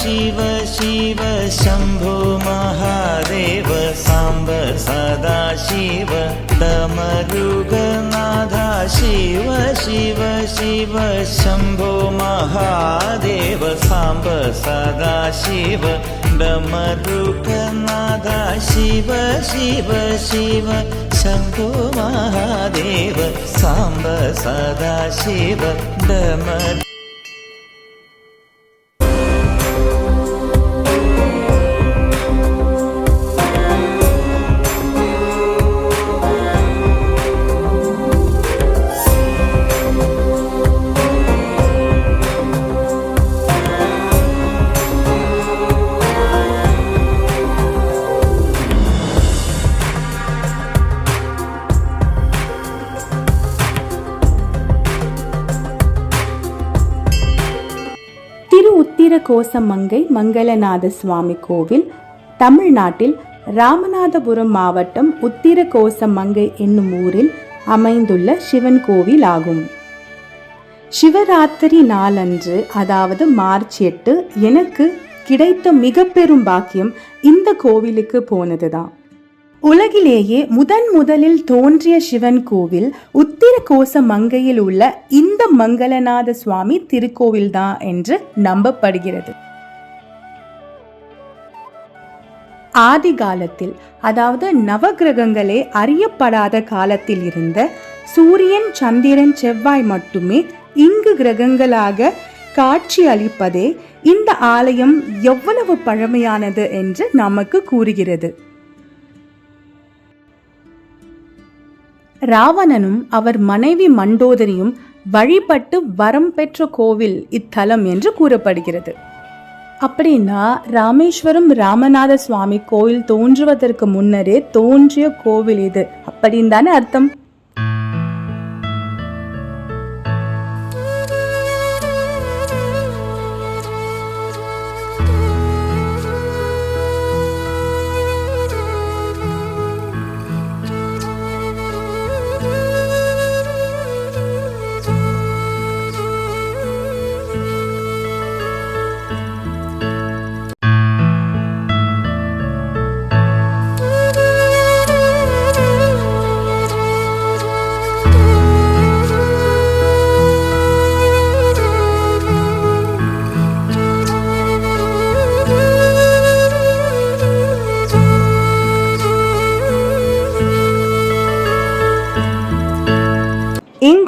शिव शिव शम्भो महादेव साम्ब सदा शिव तमरुगनाधा शिव शिव शिव शम्भो महादेव साम्ब सदा शिव डमरुगनाधा शिव शिव शिव शम्भो महादेव साम्ब सदा शिव डमरु திரு கோசமங்கை மங்களநாத சுவாமி கோவில் தமிழ்நாட்டில் ராமநாதபுரம் மாவட்டம் உத்திர கோசமங்கை என்னும் ஊரில் அமைந்துள்ள சிவன் கோவில் ஆகும் சிவராத்திரி நாளன்று அதாவது மார்ச் எட்டு எனக்கு கிடைத்த மிக பெரும் பாக்கியம் இந்த கோவிலுக்கு போனதுதான். உலகிலேயே முதன் முதலில் தோன்றிய சிவன் கோவில் உத்திரகோச மங்கையில் உள்ள இந்த மங்களநாத சுவாமி திருக்கோவில்தான் என்று நம்பப்படுகிறது. ஆதி காலத்தில் அதாவது நவகிரகங்களே அறியப்படாத காலத்தில் இருந்த சூரியன் சந்திரன் செவ்வாய் மட்டுமே இங்கு கிரகங்களாக காட்சி அளிப்பதே இந்த ஆலயம் எவ்வளவு பழமையானது என்று நமக்கு கூறுகிறது. ராவணனும் அவர் மனைவி மண்டோதரியும் வழிபட்டு வரம் பெற்ற கோவில் இத்தலம் என்று கூறப்படுகிறது. அப்படின்னா ராமேஸ்வரம் ராமநாத சுவாமி கோயில் தோன்றுவதற்கு முன்னரே தோன்றிய கோவில் இது. அப்படின்னு தானே அர்த்தம்?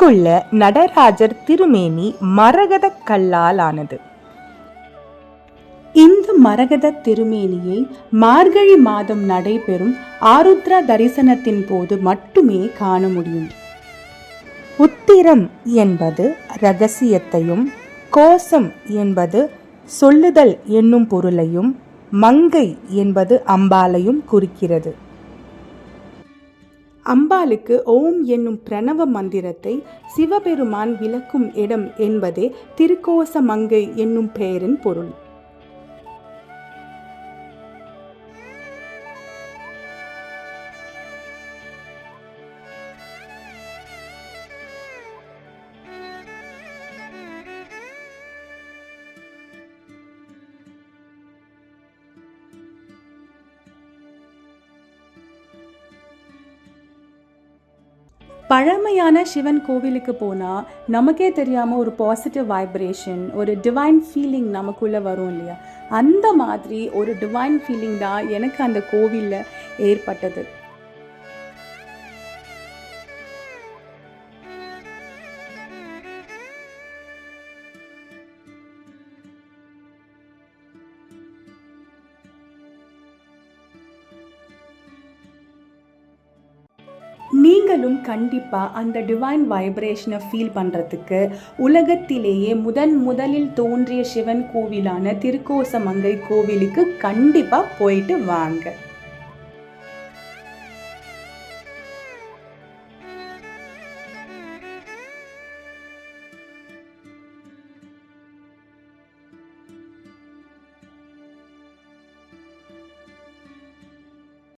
இங்குள்ள நடராஜர் திருமேனி மரகத கல்லால் ஆனது இந்த மரகத திருமேனியை மார்கழி மாதம் நடைபெறும் ஆருத்ரா தரிசனத்தின் போது மட்டுமே காண முடியும். உத்திரம் என்பது ரகசியத்தையும் கோசம் என்பது சொல்லுதல் என்னும் பொருளையும் மங்கை என்பது அம்பாலையும் குறிக்கிறது. அம்பாளுக்கு ஓம் என்னும் பிரணவ மந்திரத்தை சிவபெருமான் விளக்கும் இடம் என்பதே திருக்கோசமங்கை என்னும் பெயரின் பொருள். பழமையான சிவன் கோவிலுக்கு போனால் நமக்கே தெரியாமல் ஒரு பாசிட்டிவ் வைப்ரேஷன் ஒரு டிவைன் ஃபீலிங் நமக்குள்ளே வரும் இல்லையா? அந்த மாதிரி ஒரு டிவைன் ஃபீலிங் தான் எனக்கு அந்த கோவிலில் ஏற்பட்டது. நீ நீங்களும் கண்டிப்பாக அந்த டிவைன் வைப்ரேஷனை ஃபீல் பண்ணுறதுக்கு உலகத்திலேயே முதன் முதலில் தோன்றிய சிவன் கோவிலான திருக்கோசமங்கை கோவிலுக்கு கண்டிப்பாக போயிட்டு வாங்க.